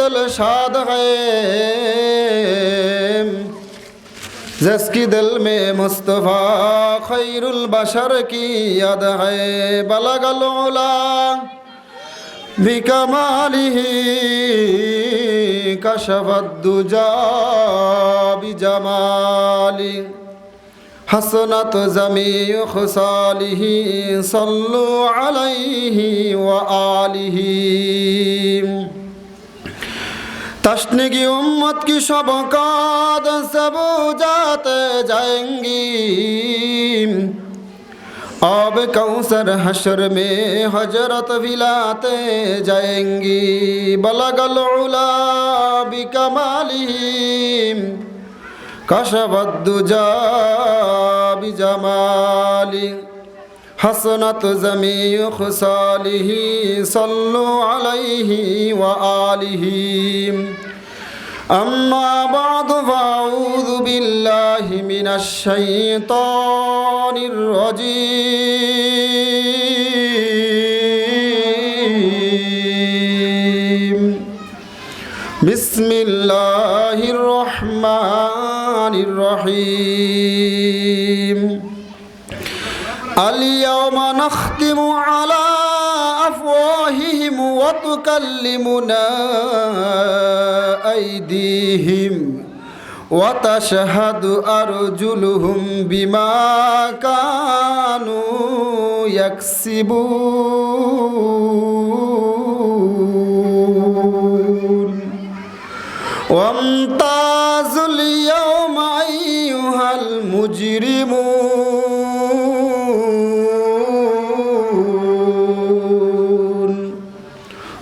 دل شاد غیم جس کی دل میں مصطفیٰ خیر البشر کی یاد ہے بلغ العلا بکمالی کشف الدجا بجمالی حسنت زمی خصالی صلو علیہ وآلہ तश्न की उम्मत की शबकात सब जाते जाएंगी अब कौसर हशर में हजरत विलाते जाएंगी बलगल उला बिकमालिहिम कशबद्दुजा बिजमाली حسنت جميع خصاله صلوا عليه وآله أما بعد فأعوذ بالله من الشيطان الرجيم بسم الله الرحمن الرحيم اليوم نختم على أفواههم وتكلمنا أيديهم وتشهد أرجلهم بما كانوا يكسبون وامتازوا اليوم أيها المجرمون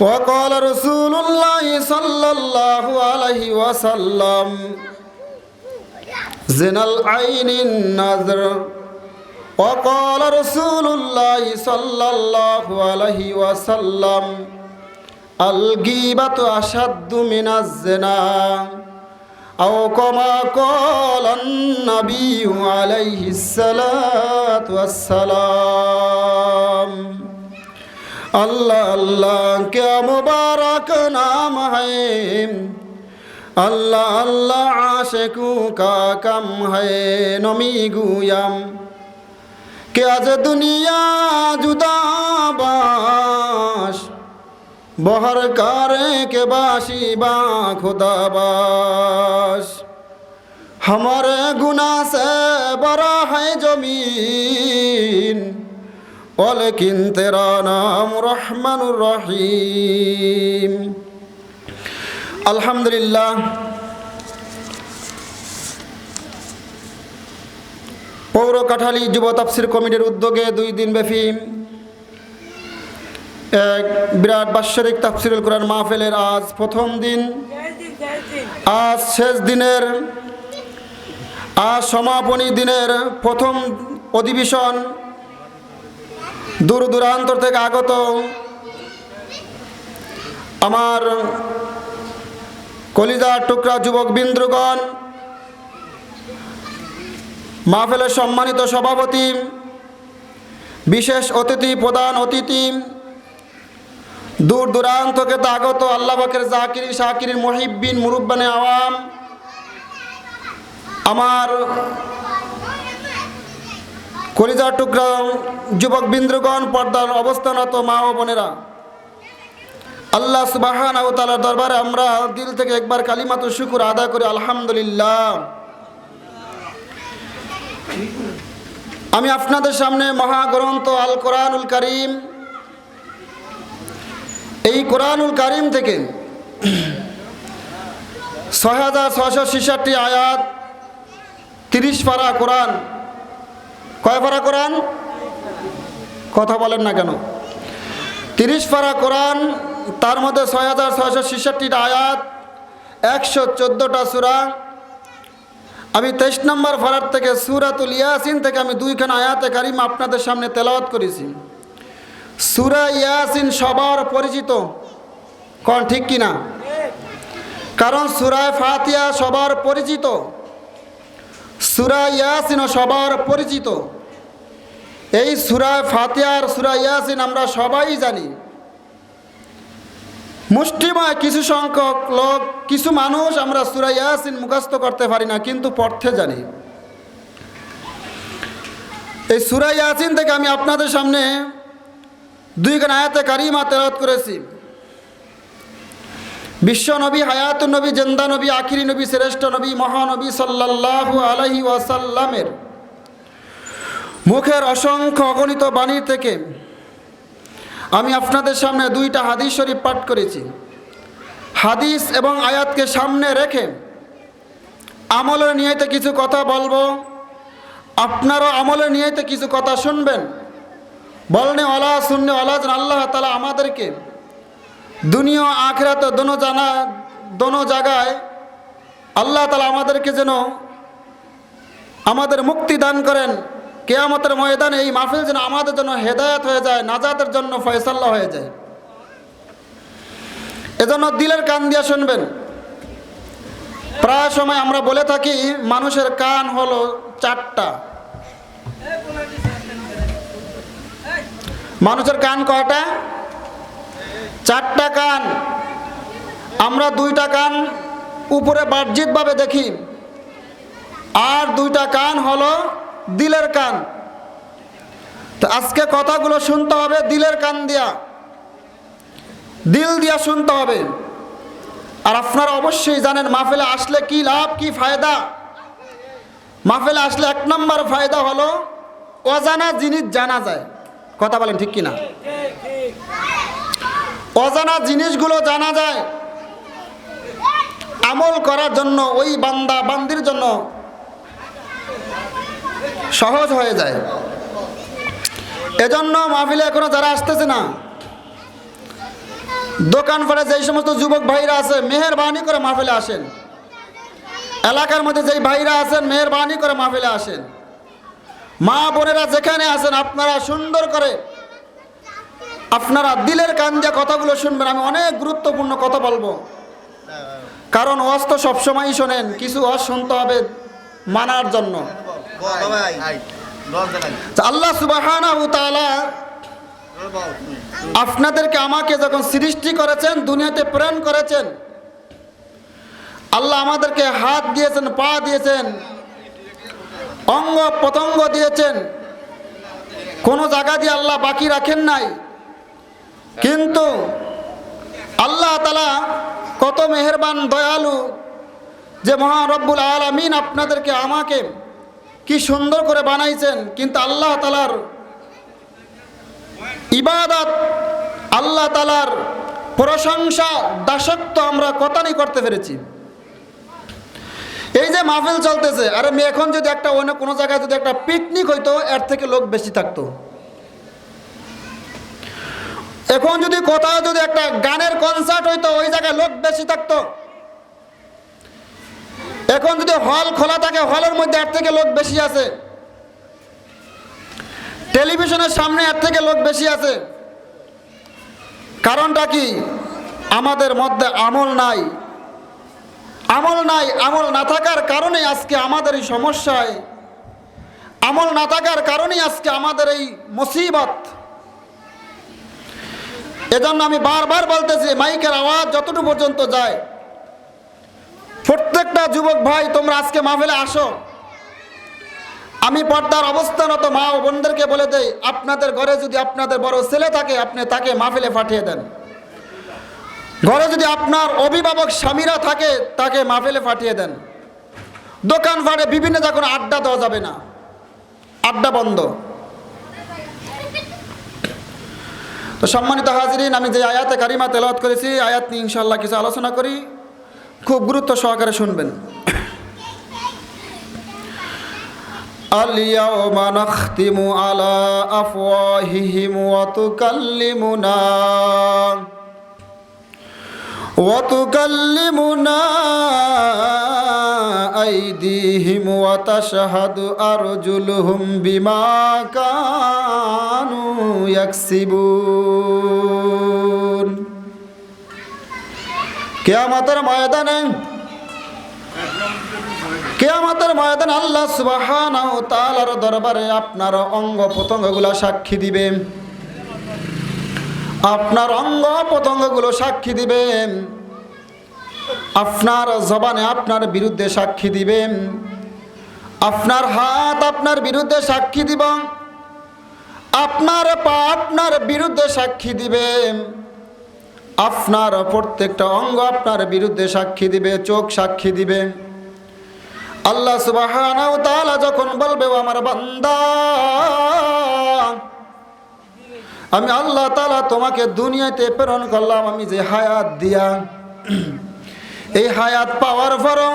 وقال رسول الله صلى الله عليه وسلم زنا العين النظر وقال رسول الله صلى الله عليه وسلم الغيبة أشد من الزنا أو كما قال النبي عليه الصلاة والسلام अल्लाह अल्लाह क्या मुबारक नाम है अल्लाह अल्लाह आशिकों का कम है नमी गुयम कि आज दुनिया जुदा बाश बहर कारे के बाशी बा खुदा बाश हमारे गुनाह से बड़ा है जमीन ولكن ترى نام رحمن الرحيم الحمد لله পৌর কাঠালী যুব তাফসির কমিটির উদ্যোগে দুই দিন ব্যাপী এক বিরাট বাৎসরিক তাফসিরুল কোরআন মাহফিলের আজ প্রথম দিন আজ শেষ দিনের আজ সমাপনী দিনের প্রথম অধিবেশন দূর দূরান্তর থেকে আগত। আমার কলিজার টুকরা যুবক বিন্দুগণ, মাহফেলের সম্মানিত সভাপতি, বিশেষ অতিথি, প্রধান অতিথি, দূর দূরান্ত থেকে আগত আল্লাহবাকের জাকির শাকির মহিবিন মুরুব্বানে আওয়াম, আমার কলিজার টুকরা যুবক বিন্দুগণ পর্দার অবস্থানরত মা ও বোনেরা। আল্লাহ সুবাহান ও তালার দরবারে আমরা দিল থেকে একবার কালিমাত শুকুর আদায় করি, আলহামদুলিল্লাহ। আমি আপনাদের সামনে মহাগ্রন্থ আল কোরআনুল করিম, এই কোরআনুল করিম থেকে ছয় হাজার ছয়শো ছেষট্টি আয়াত তিরিশ পারা কোরআন কয় পারা কোরআন? কথা বলেন না কেন? তিরিশ পারা কোরআন, তার মধ্যে ছয় হাজার ছয়শো ছেষট্টিটা আয়াত, একশো চোদ্দোটা সুরা। আমি তেইশ নম্বর ফারার থেকে সুরাতুল ইয়াসিন থেকে আমি দুইখানা আয়াতে কারিম আপনাদের সামনে তেলাওয়াত করেছি। সুরা ইয়াসিন সবার পরিচিত, কন ঠিক কিনা? কারণ সুরায় ফাতিয়া সবার পরিচিত, সুরা ইয়াসিনও সবার পরিচিত। এই সুরায় ফাতিয়ার সুরা ইয়াসিন আমরা সবাই জানি। মুষ্টিময় কিছু সংখ্যক লোক, কিছু মানুষ আমরা সুরা ইয়াসিন মুখস্থ করতে পারি না, কিন্তু পড়তে জানি। এই সুরা ইয়াসিন থেকে আমি আপনাদের সামনে দুইখান আয়াতে কারিমা তেরত করেছি। বিশ্ব নবী হায়াত নবী, জেন্দা নবী, আখিরি নবী, শ্রেষ্ঠ নবী, মহানবী সাল্লাল্লাহু আলাইহি ওয়াসাল্লামের মুখের অসংখ্য অগণিত বাণীর থেকে আমি আপনাদের সামনে দুইটা হাদিস শরীফ পাঠ করেছি। হাদিস এবং আয়াতকে সামনে রেখে আমলের নিয়েতে কিছু কথা বলব। আপনারও আমলের নিয়েতে কিছু কথা শুনবেন। বলনে ওলা শুননে ওলা যেন আল্লাহ তালা আমাদেরকে দুনিয়া আখরাত দোনো জানা, দোনো জায়গায় আল্লাহ তালা আমাদেরকে যেন আমাদের মুক্তি দান করেন। কেয়ামতের ময়দানে এই মাহফিল যেন আমাদের জন্য হেদায়ত হয়ে যায়, নাজাতের জন্য ফয়সাল্লা হয়ে যায়। এজন্য দিলের কান দিয়ে শুনবেন। প্রায় সময় আমরা বলে থাকি, মানুষের কান হলো চারটা। মানুষের কান কয়টা? চারটা কান। আমরা দুইটা কান উপরে বাহ্যিকভাবে দেখি। আর দুইটা কান হলো দিলের কান। তো আজকে কথাগুলো শুনতে হবে দিলের কান দিয়া। দিল দিয়া শুনতে হবে। আর আপনারা অবশ্যই জানেন, মাহফিলে আসলে কি লাভ, কি ফায়দা? মাহফিলে আসলে এক নম্বর ফায়দা হলো, অজানা জিনিস জানা যায়। কথা বলেন ঠিক কিনা? অজানা জিনিসগুলো জানা যায়। আমল করার জন্য, ওই বান্দা, বান্দির জন্য সহজ হয়ে যায়। এজন্য মাহফিলে এখনও যারা আসতেছে না, দোকান পাড়ে যেই সমস্ত যুবক ভাইরা আছে, মেহরবানি করে মাহফিলে আসেন। এলাকার মধ্যে যেই ভাইরা আছেন, মেহরবানি করে মাহফিলে আসেন। মা বোনেরা যেখানে আছেন, আপনারা সুন্দর করে আপনারা দিলের কান দিয়ে কথাগুলো শুনবেন। আমি অনেক গুরুত্বপূর্ণ কথা বলব। কারণ ওয়াজ তো সবসময়ই শোনেন, কিছু ওয়াজ শুনতে হবে মানার জন্য। আল্লাহ সুবাহানাহু তাআলা আপনাদেরকে আমাকে যখন সৃষ্টি করেছেন দুনিয়াতে প্রেরণ করেছেন আল্লাহ আমাদেরকে হাত দিয়েছেন পা দিয়েছেন অঙ্গ পতঙ্গ দিয়েছেন কোনো জায়গা দিয়ে আল্লাহ বাকি রাখেন নাই। কিন্তু আল্লাহ তালা কত মেহেরবান দয়ালু যে মহারব্বুল আলমিন আপনাদেরকে আমাকে কি সুন্দর করে বানাইছেন, কিন্তু আল্লাহ তালার ইবাদত, আল্লাহ তালার প্রশংসা, দাসত্ব আমরা কতানি করতে পেরেছি। এই যে মাহফিল চলতেছে, আরে এখন যদি একটা অন্য কোনো জায়গায় যদি একটা পিকনিক হইতো, এর থেকে লোক বেশি থাকতো। এখন যদি কোথাও যদি একটা গানের কনসার্ট হইতো, ওই জায়গায় লোক বেশি থাকতো। এখন যদি হল খোলা থাকে, হলের মধ্যে এর থেকে লোক বেশি আছে। টেলিভিশনের সামনে এর থেকে লোক বেশি আছে। কারণটা কি? আমাদের মধ্যে আমল নাই। আমল নাই, আমল না থাকার কারণে আজকে আমাদের এই সমস্যায়। আমল না থাকার কারণেই আজকে আমাদের এই মুসিবত। এজন্য আমি বারবার বলতেছি, মাইকের আওয়াজ যতটুকু পর্যন্ত যায়। প্রত্যেকটা যুবক ভাই, তোমরা আজকে মাহফিলে আসো। আমি পর্দার অবস্থানত মা ও বোনদেরকে বলে দেই, আপনাদের ঘরে যদি আপনাদের বড় ছেলে থাকে, আপনি তাকে মাহফিলে পাঠিয়ে দেন। ঘরে যদি আপনার অভিভাবক স্বামীরা থাকে, তাকে মাহফিলে পাঠিয়ে দেন। দোকান ফাটে বিভিন্ন যখন আড্ডা দেওয়া যাবে না, আড্ডা বন্ধ। তো সম্মানিত হাজিরিন, আমি যে আয়াতে কারিমা তেলাওয়াত করেছি আয়াত নিয়ে ইনশাল্লাহ কিছু আলোচনা করি। খুব গুরুত্ব সহকারে শুনবেন اليوم نختم على أفواههم وتكلمنا وتكلمنا أيديهم وتشهد أرجلهم بما كانوا يكسبون কেয়ামতের ময়দানে কেয়ামতের ময়দানে আল্লাহ সুবহানাহু ওয়া তাআলার দরবারে আপনার অঙ্গ প্রত্যঙ্গগুলো সাক্ষী দিবে। আপনার অঙ্গ প্রত্যঙ্গগুলো সাক্ষী দিবেন আপনার জবানে আপনার বিরুদ্ধে সাক্ষী দিবেন আপনার হাত আপনার বিরুদ্ধে সাক্ষী দিব। আপনার পা আপনার বিরুদ্ধে সাক্ষী দিবেন আপনার প্রত্যেকটা অঙ্গ আপনার বিরুদ্ধে সাক্ষী দিবে, চোখ সাক্ষী দিবে। আল্লাহ ওয়া যখন বলবে আমার বান্দা, আমি আল্লাহ তাআলা তোমাকে দুনিয়াতে প্রেরণ করলাম, আমি যে হায়াত দিয়া, এই হায়াত পাওয়ার পরও,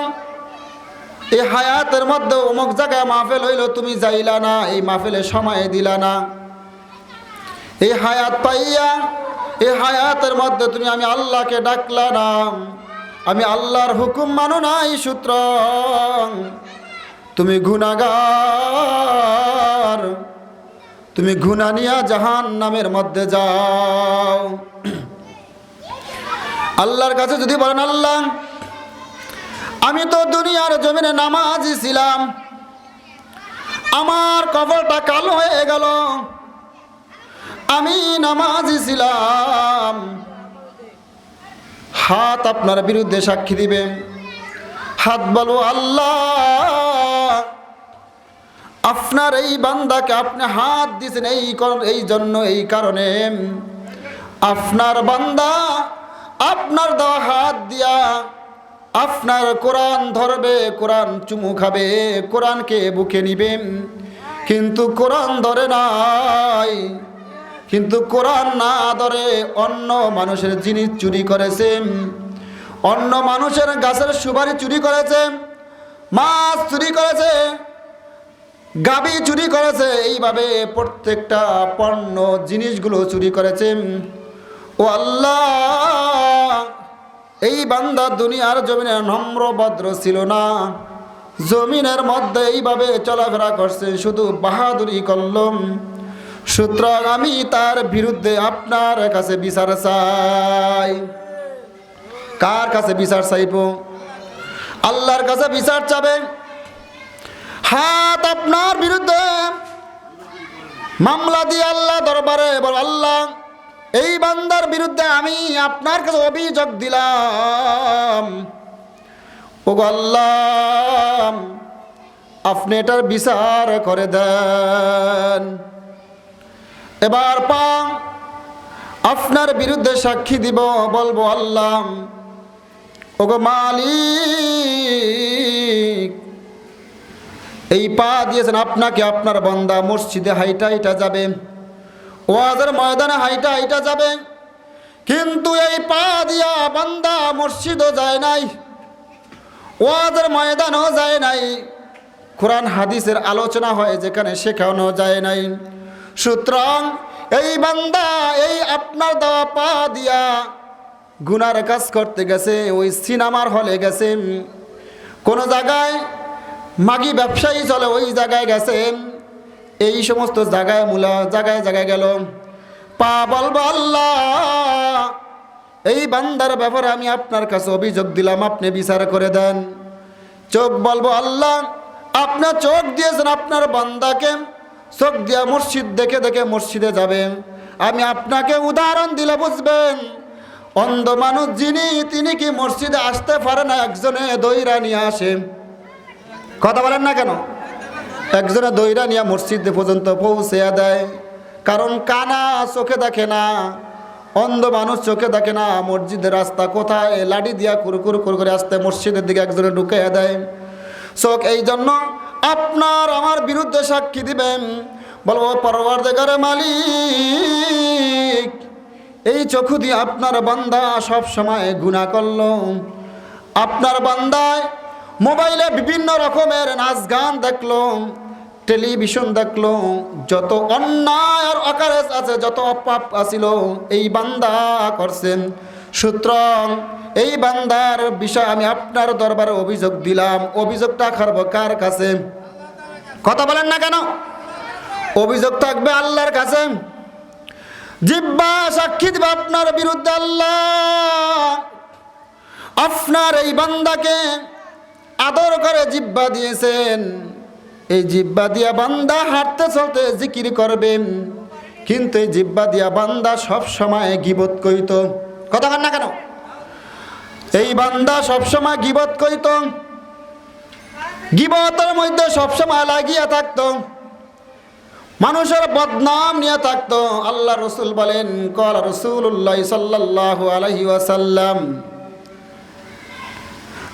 এই হায়াতের মধ্যে অমুক জায়গায় মাহফিল হইল, তুমি যাইলা না, এই মাহফিলে সময় দিলা না। এই হায়াত পাইয়া এই হায়াতের মধ্যে তুমি, আমি আল্লাহকে ডাকলা না আমি আল্লাহর হুকুম মানো নাই সূত্র। তুমি গুনাগার। তুমি গুনা নিয়া জাহান নামের মধ্যে যাও। আল্লাহর কাছে যদি বলেন, আল্লাহ, আমি তো দুনিয়ার জমিনে নামাজি ছিলাম। আমার কবরটা কালো হয়ে গেল। আমি নামাজি ছিলাম। হাত আপনার বিরুদ্ধে সাক্ষী দিবে। হাত বলো, আল্লাহ, আপনার এই বান্দাকে আপনি হাত দিয়েছেন এই এই জন্য, এই কারণে। আপনার বান্দা আপনার দেওয়া হাত দিয়া আপনার কোরআন ধরবে, কোরআন চুমু খাবে, কোরআনকে বুকে নিবে। কিন্তু কোরআন ধরে নাই। কিন্তু কোরআন না আদরে অন্য মানুষের জিনিস চুরি করেছে। অন্য মানুষের গাছের সুপারি চুরি করেছে, মাছ চুরি করেছে, গাবি চুরি করেছে, এইভাবে প্রত্যেকটা পণ্য জিনিসগুলো চুরি করেছে। ও আল্লাহ, এই বান্দা দুনিয়ার জমিনে নম্র ভদ্র ছিল না। জমিনের মধ্যে এইভাবে চলাফেরা করছে, শুধু বাহাদুরি করলম সুতরাং আমি তার বিরুদ্ধে আপনার কাছে বিচার চাই। কার কাছে বিচার চাইব? আল্লাহর কাছে বিচার চাবে? হাত আপনার বিরুদ্ধে। মামলা দিয়ে আল্লাহ দরবারে বল, আল্লাহ, এই বান্দার বিরুদ্ধে আমি আপনার কাছে অভিযোগ দিলাম। ও আল্লাহ, আপনি এটার বিচার করে দেন। এবার পা আপনার বিরুদ্ধে সাক্ষী দিব, বলব, আল্লাহ, ওগো মালিক, এই পা দিয়েছেন আপনাকে, আপনার বান্দা মসজিদে হাইটা হাইটা যাবে, ওয়াজের ময়দানে হাইটা হাইটা যাবে, কিন্তু এই পা দিয়া বান্দা মসজিদও যায় নাই, ওয়াজের ময়দানও যায় নাই, কোরআন হাদিসের আলোচনা হয় যেখানে শেখানো যায় নাই। সুতরাং এই বান্দা, এই আপনার দেওয়া পা দিয়া গুনার কাজ করতে গেছে, ওই সিনেমার হলে গেছে। কোনো জায়গায় মাগি ব্যবসায়ী চলে, ওই জায়গায় গেছেন এই সমস্ত জায়গায় মূলা, জায়গায় জায়গায় গেল। পা বলব, আল্লাহ, এই বান্দার ব্যাপারে আমি আপনার কাছে অভিযোগ দিলাম, আপনি বিচার করে দেন। চোখ বলব, আল্লাহ, আপনার চোখ দিয়েছেন আপনার বান্দাকে। চোখ দিয়া মসজিদ দেখে দেখে মসজিদে যাবেন। আমি আপনাকে উদাহরণ দিলে বুঝবেন। অন্ধ মানুষ যিনি, তিনি কি মসজিদে আসতে পারে না? একজনে দইরা নিয়ে আসে। কথা বলেন না কেন? একজনে দইরা নিয়ে মসজিদ পর্যন্ত পৌঁছে দেয়। কারণ কানা চোখে দেখে না, অন্ধ মানুষ চোখে দেখে না, মসজিদের রাস্তা কোথায়? লাঠি দিয়া কুরকুর কুর করে আসতে মসজিদের দিকে একজনে ঢুকে দেয়। চোখ এই জন্য আপনার আমার বিরুদ্ধে সাক্ষী দিবেন। বলব পরবার দেখার মালিক, এই চক্ষু দিয়ে আপনার বান্দা সব সময় গুণা করল। আপনার বান্দায় মোবাইলে বিভিন্ন রকমের নাচ গান দেখল, টেলিভিশন দেখল, যত অন্যায় আর অকারেজ আছে, যত পাপ আছিল, এই বান্দা করছেন। সুতরাং এই বান্দার বিষয় আমি আপনার দরবারে অভিযোগ দিলাম। অভিযোগটা খারব কার কাছে? কথা বলেন না কেন? অভিযোগ থাকবে আল্লাহর কাছে। জিব্বা সাক্ষী দিবে আপনার বিরুদ্ধে আল্লাহ। আপনার এই বান্দাকে আদর করে জিব্বা দিয়েছেন। এই জিব্বা দিয়া বান্দা হাঁটতে চলতে জিকির করবেন কিন্তু এই জিব্বা দিয়া বান্দা সব সময় গিবত কইত কথা না কেন? এই বান্দা সব সময় গিবত কইত গিবতের মধ্যে সবসময় লাগিয়া থাকতো। মানুষের বদনাম নিয়ে থাকতো। আল্লাহ রসুল বলেন, কল রসুল্লাহ সাল্লাহ আলহি ওয়াসাল্লাম,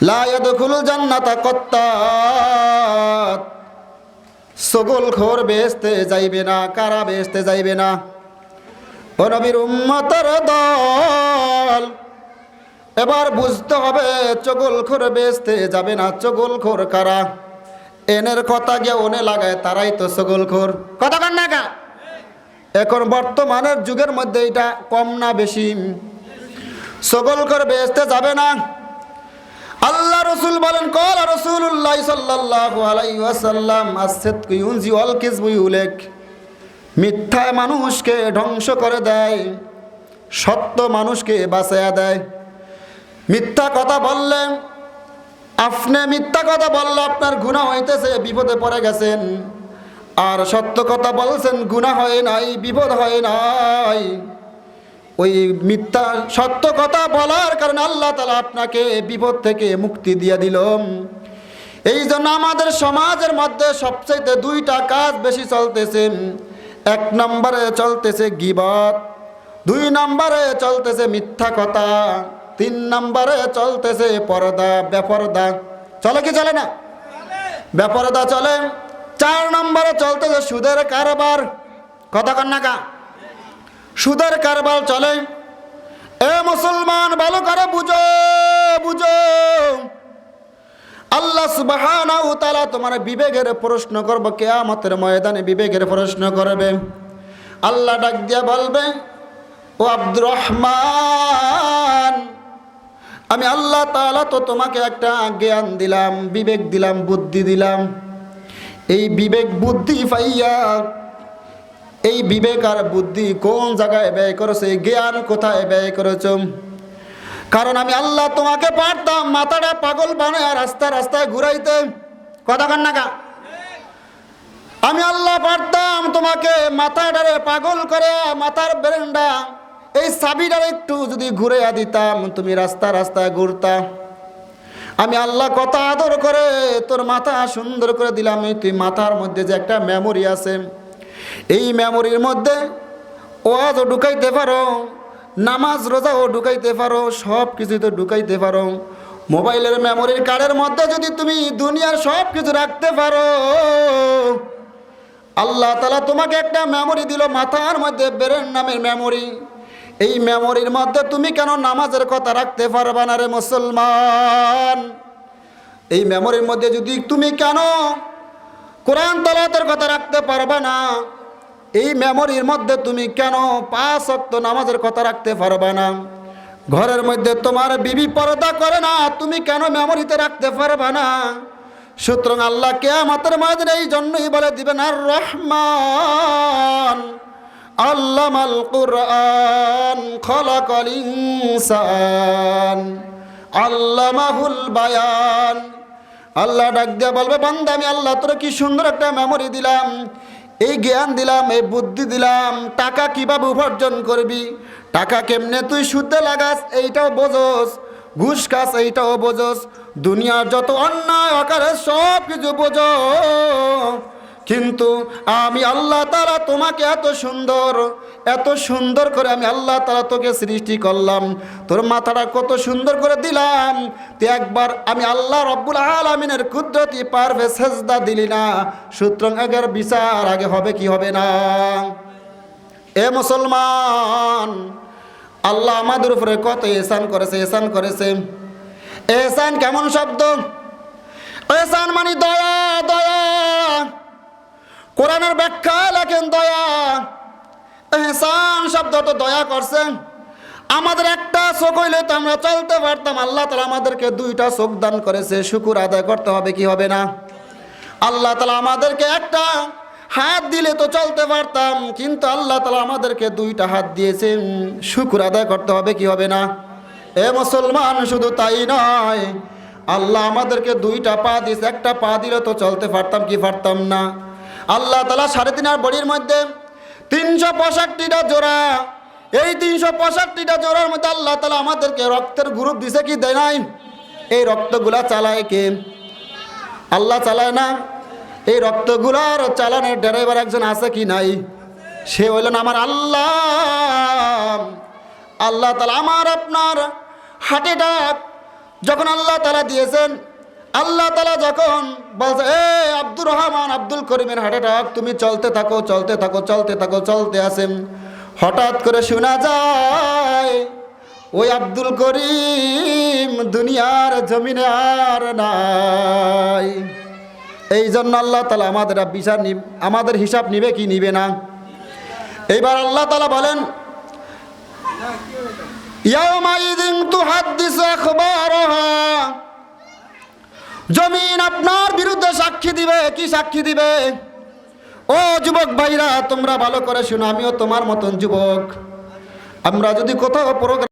লা ইয়াদখুলুল জান্নাতা কত্তাত। সগল খোর বেসতে যাইবে না, কারা বেসতে যাইবে না? ও নবীর উম্মতের দল এবার বুঝতে হবে চগল খোর বেসতে যাবে না চগল খোর কারা। এনের কথা গিয়ে ওনে লাগায়, তারাই তো চগল খোর কথা কান না? এখন বর্তমানের যুগের মধ্যে এটা কম না বেশি। চগল খোর বেসতে যাবে না। আল্লাহ রসুল বলেন, কল রসুল্লাহ সাল্লাল্লাহু আলাইহি ওয়াসাল্লাম আসেত ইউনজি অল কিসবু ইউলেক। মিথ্যায় মানুষকে ধ্বংস করে দেয়, সত্য মানুষকে বাঁচাইয়া দেয়। মিথ্যা কথা বললেন আপনি মিথ্যা কথা বললে আপনার গুণা হইতেছে, বিপদে পড়ে গেছেন। আর সত্য কথা বলছেন, গুণা হয় নাই, বিপদ হয় নাই। ওই মিথ্যা সত্য কথা বলার কারণে আল্লাহ তালা আপনাকে বিপদ থেকে মুক্তি দিয়ে দিল। এই জন্য আমাদের সমাজের মধ্যে সবচাইতে দুইটা কাজ বেশি চলতেছে। এক নম্বরে চলতেছে গিবত, দুই নম্বরে চলতেছে মিথ্যা কথা। তিন নম্বরে চলতেছে পর্দা, বেপরদা। চলে কি চলে না? বেপরদা চলে। চার নম্বরে চলতেছে সুদের কারবার। কথা কন্যাকা সুদের কারবার চলে। এ মুসলমান, ভালো করে বুঝো বুঝো। আল্লাহ তাআলা তোমার বিবেকের প্রশ্ন করব, কিয়ামতের ময়দানে বিবেকের প্রশ্ন করবে। আল্লাহ ডাক দিয়া বলবে, ও আব্দুর রহমান আমি আল্লাহ তাআলা তো তোমাকে একটা জ্ঞান দিলাম, বিবেক দিলাম, বুদ্ধি দিলাম। এই বিবেক বুদ্ধি পাইয়া, এই বিবেক আর বুদ্ধি কোন জায়গায় ব্যয় করেছে জ্ঞান কোথায় ব্যয় করেছ? কারণ আমি আল্লাহ তোমাকে পারতাম মাথাটা পাগল বানায় রাস্তা রাস্তায় ঘুরাইতে। কথা কান নাকা আমি আল্লাহ পারতাম তোমাকে মাথাটারে পাগল করে মাথার ব্রেনটা এই চাবিটারে একটু যদি ঘুরে দিতাম, তুমি রাস্তা রাস্তায় ঘুরতা। আমি আল্লাহ কত আদর করে তোর মাথা সুন্দর করে দিলাম। তুই মাথার মধ্যে যে একটা মেমোরি আছে, এই মেমোরির মধ্যে ওয়াজও ঢুকাইতে পারো, নামাজ রোজাও ঢুকাইতে পারো, সব কিছুই তো ঢুকাইতে পারো। মোবাইলের মেমোরির কার্ডের মধ্যে যদি তুমি দুনিয়ার সব কিছু রাখতে পারো, আল্লাহ তালা তোমাকে একটা মেমোরি দিল, মাথার মধ্যে বেরেন নামের মেমোরি এই মেমোরির মধ্যে তুমি কেন নামাজের কথা রাখতে পারবা না রে মুসলমান? এই মেমোরির মধ্যে যদি তুমি কেন কোরআন তলাতের কথা রাখতে পারবা না, এই মেমোরির মধ্যে তুমি কেন পাঁচ অক্ত নামাজের কথা রাখতে পারবা না? ঘরের মধ্যে তোমার বিবি পর্দা করে না, তুমি কেন মেমোরিতে রাখতে পারবা না? সুতরাং আল্লাহ কেয়ামতের মাঝে এই জন্যই বলে দিবেন, আর রহমান। আল্লামাল কুরআন খলাকাল ইনসান। আল্লামাহুল বায়ান। আল্লাহ ডাক দিয়া বলবে, বান্দা, আমি আল্লাহ তোরা কি সুন্দর একটা মেমোরি দিলাম, এই জ্ঞান দিলাম, এই বুদ্ধি দিলাম, টাকা কীভাবে উপার্জন করবি, টাকা কেমনে তুই শুদ্ধে লাগাস, এইটাও বোঝোস, ঘুষ খাস, এইটাও বোঝোস, দুনিয়ার যত অন্যায় আকারে সব কিছু বোঝো কিন্তু আমি আল্লাহ তারা তোমাকে এত সুন্দর এত সুন্দর করে আমি আল্লাহ তারা তোকে সৃষ্টি করলাম। তোর মাথাটা কত সুন্দর করে দিলাম। তুই একবার আমি আল্লাহ রব্বুল আলমিনের কুদরতি পারবে সেজদা দিলি না। সুতরাং আগের বিচার আগে হবে কি হবে না? এ মুসলমান, আল্লাহ আমাদের উপরে কত এসান করেছে এসান করেছে। এসান কেমন শব্দ? এসান মানে দয়া দয়া। কোরআনের ব্যাখ্যা লেখেন দয়া। এহসান শব্দ তো দয়া করছেন। আমাদের একটা চোখ হইলে তো আমরা চলতে পারতাম। আল্লাহ তালা আমাদেরকে দুইটা চোখ দান করেছে। শুকুর আদায় করতে হবে, কি হবে না? আল্লাহ তালা আমাদেরকে একটা হাত দিলে তো চলতে পারতাম, কিন্তু আল্লাহ তালা আমাদেরকে দুইটা হাত দিয়েছেন। শুকুর আদায় করতে হবে, কি হবে না? এ মুসলমান, শুধু তাই নয়, আল্লাহ আমাদেরকে দুইটা পা দিয়েছে। একটা পা দিলে তো চলতে পারতাম, কি পারতাম না? আল্লাহ তালা সাড়ে তিন আর বড়ির মধ্যে তিনশো পঁয়ষট্টিটা জোড়া, এই তিনশো পঁয়ষট্টিটা জোড়ার মধ্যে আল্লাহ তালা আমাদেরকে রক্তের গ্রুপ দিছে কি দেয় নাই? এই রক্তগুলা চালায় কে? আল্লাহ চালায় না? এই রক্তগুলার চালানের ড্রাইভার একজন আছে কি নাই? সে হইলেন আমার আল্লাহ। আল্লাহ তালা আমার আপনার হার্ট যখন আল্লাহ তালা দিয়েছেন আল্লাহ তালা যখন বলছে, এ আব্দুর রহমান, আব্দুল করিমের হার্ট অ্যাটাক, তুমি চলতে থাকো চলতে থাকো চলতে থাকো, চলতে আসেন। হঠাৎ করে শোনা যায়, ওই আব্দুল করিম দুনিয়ার জমিনে আর নাই। এই জন্য আল্লাহ তালা আমাদের বিচার আমাদের হিসাব নিবে কি নিবে না? এইবার আল্লাহ তালা বলেন, ইয়াউমাইদিন তুহাদ্দিসু আখবারাহা। জমিন আপনার বিরুদ্ধে সাক্ষী দিবে, কি সাক্ষী দিবে? ও যুবক ভাইরা, তোমরা ভালো করে শুনো, আমিও তোমার মতন যুবক। আমরা যদি কোথাও প্রোগ্রাম